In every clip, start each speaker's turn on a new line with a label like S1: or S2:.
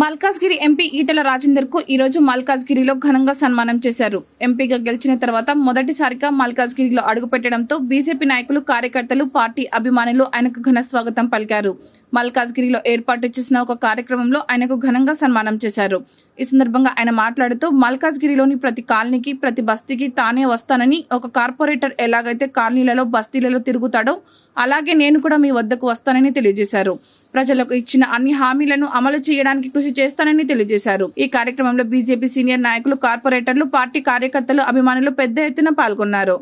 S1: Malkajgiri MP Etela రాజేందర్కు ఈరోజు మల్కాజ్గిరిలో ఘనంగా సన్మానం చేశారు. ఎంపీగా గెలిచిన తర్వాత మొదటిసారిగా మల్కాజ్గిరిలో అడుగుపెట్టడంతో బీజేపీ నాయకులు కార్యకర్తలు పార్టీ అభిమానులు ఆయనకు ఘన స్వాగతం పలికారు. మల్కాజ్గిరిలో ఏర్పాటు చేసిన ఒక కార్యక్రమంలో ఆయనకు ఘనంగా సన్మానం చేశారు. ఈ సందర్భంగా ఆయన మాట్లాడుతూ మల్కాజ్గిరిలోని ప్రతి కాలనీకి ప్రతి బస్తీకి తానే వస్తానని ఒక కార్పొరేటర్ ఎలాగైతే కాలనీలలో బస్తీలలో తిరుగుతాడో అలాగే నేను కూడా మీ వద్దకు వస్తానని తెలియజేశారు. ప్రజలకు ఇచ్చిన అన్ని హామీలను అమలు చేయడానికి కృషి చేస్తానని తెలియజేశారు ఈ కార్యక్రమంలో బీజేపీ సీనియర్ నాయకులు కార్పొరేటర్లు పార్టీ కార్యకర్తలు అభిమానులు పెద్ద ఎత్తున పాల్గొన్నారు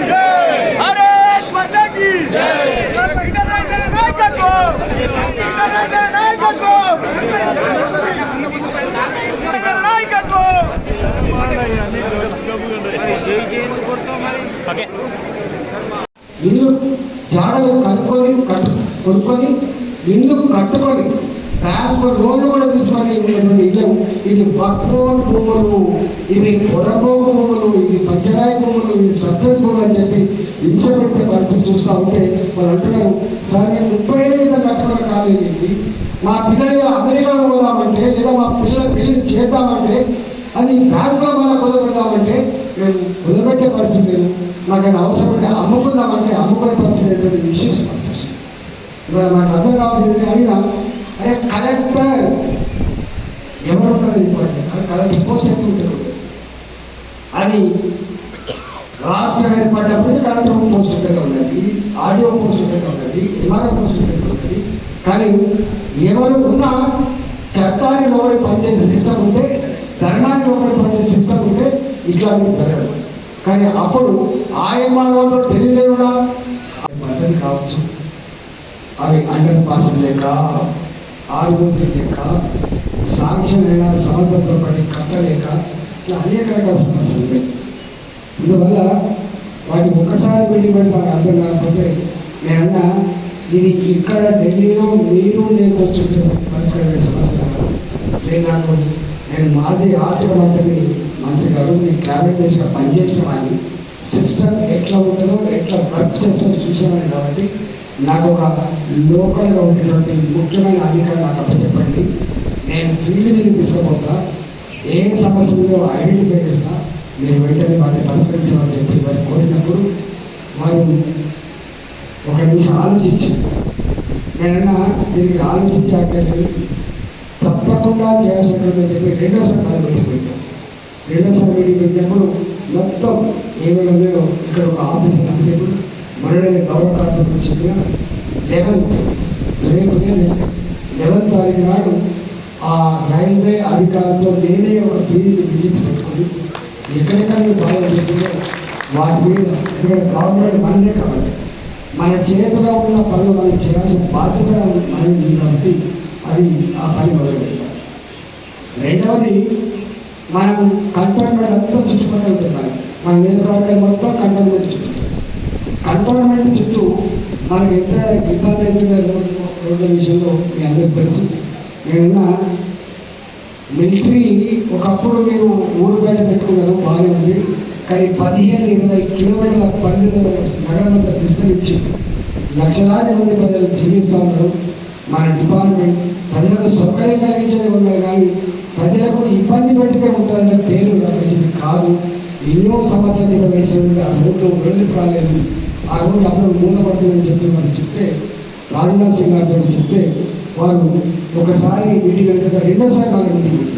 S2: Yeah. కొనుక్కొని ఇల్లు కట్టుకొని బ్యాంకు లోన్లు కూడా తీసుకొని ఉన్నటువంటి ఇల్లు ఇది బక్రోడ్ భూములు ఇవి పొరపోగు భూములు ఇది పంచరాయ భూములు ఇది సర్ప్రైజ్ భూములు అని చెప్పి హింస పెట్టే పరిస్థితి చూస్తూ ఉంటే వాళ్ళు అంటున్నారు సార్ మేము ముప్పై ఏళ్ళ మీద కట్టుకున్న కాలేజీ మా పిల్లలు అమెరికా పోదామంటే లేదా మా పిల్లల పిల్లలు చేద్దామంటే అది బ్యాంకులో మన కుదరపెడదామంటే మేము కుదరబెట్టే పరిస్థితి లేదు. మాకు అది అవసరం ఉంటే అమ్ముకుందామంటే అమ్ముకునే పరిస్థితి లేనటువంటి విశేష పరిస్థితి ఇవాళ మాకు అర్థం కావాల్సింది అడిగినా అరే కలెక్టర్! ఎవరు ఉన్నది ఇంపార్టెంట్ కలెక్టర్ పోస్ట్ ఎక్కువ ఉంటుంది అది రాష్ట్రం ఏర్పడ్డప్పుడు కలెక్టర్ పోస్ట్ ఉంటుంది ఉన్నది ఆడియో పోస్ట్ ఉంటుంది ఉన్నది ఎంఆర్ఓ పోస్ట్ ఉంటుంది ఉన్నది. కానీ ఎవరు ఉన్నా చట్టాన్ని లోపలి పనిచేసే సిస్టమ్ ఉంటే ధర్నాన్ని లోపలి పనిచేసే సిస్టమ్ ఉంటే ఇట్లాంటివి జరగదు. కానీ అప్పుడు ఆ ఎంఆర్ఓలో తెలియలేవుడా పద్ధతి కావచ్చు. అవి అండర్ పాస్ లేక ఆర్మూర్తి లేక సాంక్షన్ అయినా సమర్థతో పడి కట్టలేక ఇట్లా అనేక రకాల సమస్యలు ఉన్నాయి. అందువల్ల వాటిని ఒక్కసారి పెట్టి పెడతాను అర్థం కాకపోతే నేనన్నా ఇది ఇక్కడ ఢిల్లీలో మీరు నేను కూర్చుంటే పరిష్కరించే సమస్య కాదు. నేను నాకు నేను మాజీ ఆర్థిక మంత్రిని మంత్రి గారు మీ క్యాబినెట్ డేస్గా పనిచేసిన వాడిని. సిస్టమ్ ఎట్లా ఉంటుందో ఎట్లా వర్క్ చేస్తుందో కాబట్టి నాకు ఒక లోకల్గా ఉండేటువంటి ముఖ్యమైన అధికారం నాకు అప్పచెప్పండి. నేను ఫీల్డ్ మీద తీసుకుపోతా. ఏ సమస్య ఉందో ఐడెంటిఫై చేస్తా. మీరు వెంటనే వాటిని పరిష్కరించమని చెప్పి వారు కోరినప్పుడు వారు ఒక నిమిషం ఆలోచించారు. నేనన్నా దీనికి ఆలోచించాక తప్పకుండా చేయాల్సిందని చెప్పి రెండోసారి మొదలు పెట్టిపోయాను. రెండోసారి మీటింగ్ పెట్టినప్పుడు మొత్తం ఏమైనా ఇక్కడ ఒక ఆఫీస్ చెప్పి మనల్ని గౌరవ కార్పొరేట్ చెప్పిన లెవెన్త్ రేపు నేను లెవెన్త్ తారీఖు నాడు ఆ రైల్వే అధికారులతో నేనే ఒక ఫీజు విజిట్ పెట్టుకొని ఎక్కడెక్కడ మీరు బాగా చెప్పిందో వాటి మీద ఇక్కడ గవర్నమెంట్ మనదే కాబట్టి మన చేతిలో ఉన్న పనులు మనం చేయాల్సిన బాధ్యత మనది కాబట్టి అది ఆ పని మొదలు పెట్టాలి రెండవది మనం కంటోన్మెంట్ అంతా చుట్టుపక్కల ఉంటుంది మనం మన నియోజకవర్గం మొత్తం కంటోన్మెంట్ చుట్టూ కంటోన్మెంట్ చుట్టూ మనకు ఎంత ఇబ్బంది అవుతుందో రోడ్డు రోడ్ల విషయంలో మీ అందరికి తెలుసు. నేనన్నా మిలిటరీ ఒకప్పుడు మీరు ఊరు బయట పెట్టుకున్నారు బాగానే ఉంది. కానీ పదిహేను ఇరవై కిలోమీటర్ల పరిధిలో నగరం అంతా విస్తరించి లక్షలాది మంది ప్రజలు జీవిస్తూ ఉన్నారు. మన డిపార్ట్మెంట్ ప్రజలకు సౌకర్యం కలిగించేది ఉన్నాయి కానీ ప్రజలకు ఇబ్బంది పెట్టితే ఉంటారంటే పేరు రచింది కాదు. ఎన్నో సమస్యలు క్రితం వేసినటువంటి ఆ రోడ్లు వెళ్ళి రాలేదు ఆ రోజు అప్పుడు మూలపడుతుందని చెప్పి మనం చెప్తే రాజ్నాథ్ సింగ్ గారితో చెప్తే వారు ఒకసారి మీటింగ్ అయితే రెండోసారి నాకు మీటింగ్.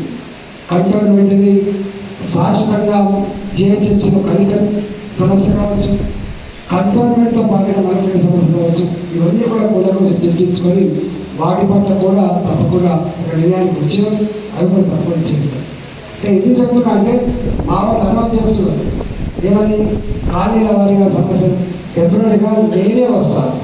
S2: కంటోన్మెంట్ని శాశ్వతంగా జిహెచ్ఎంసీలో కలిపే సమస్య కావచ్చు కంటోన్మెంట్తో పాటుగా మాత్రమే సమస్య కావచ్చు ఇవన్నీ కూడా కోసం చర్చించుకొని వాటి పట్ల కూడా తప్పకుండా ఒక నిర్ణయానికి వచ్చినాం అవి కూడా తప్పకుండా చేస్తాం అంటే ఎందుకు చెప్తున్నా అంటే మా వాళ్ళు అనౌన్స్ చేస్తున్నారు. ఏమని? ఖాళీల వారిగా సమస్య డెఫినెట్గా నేనే వస్తాను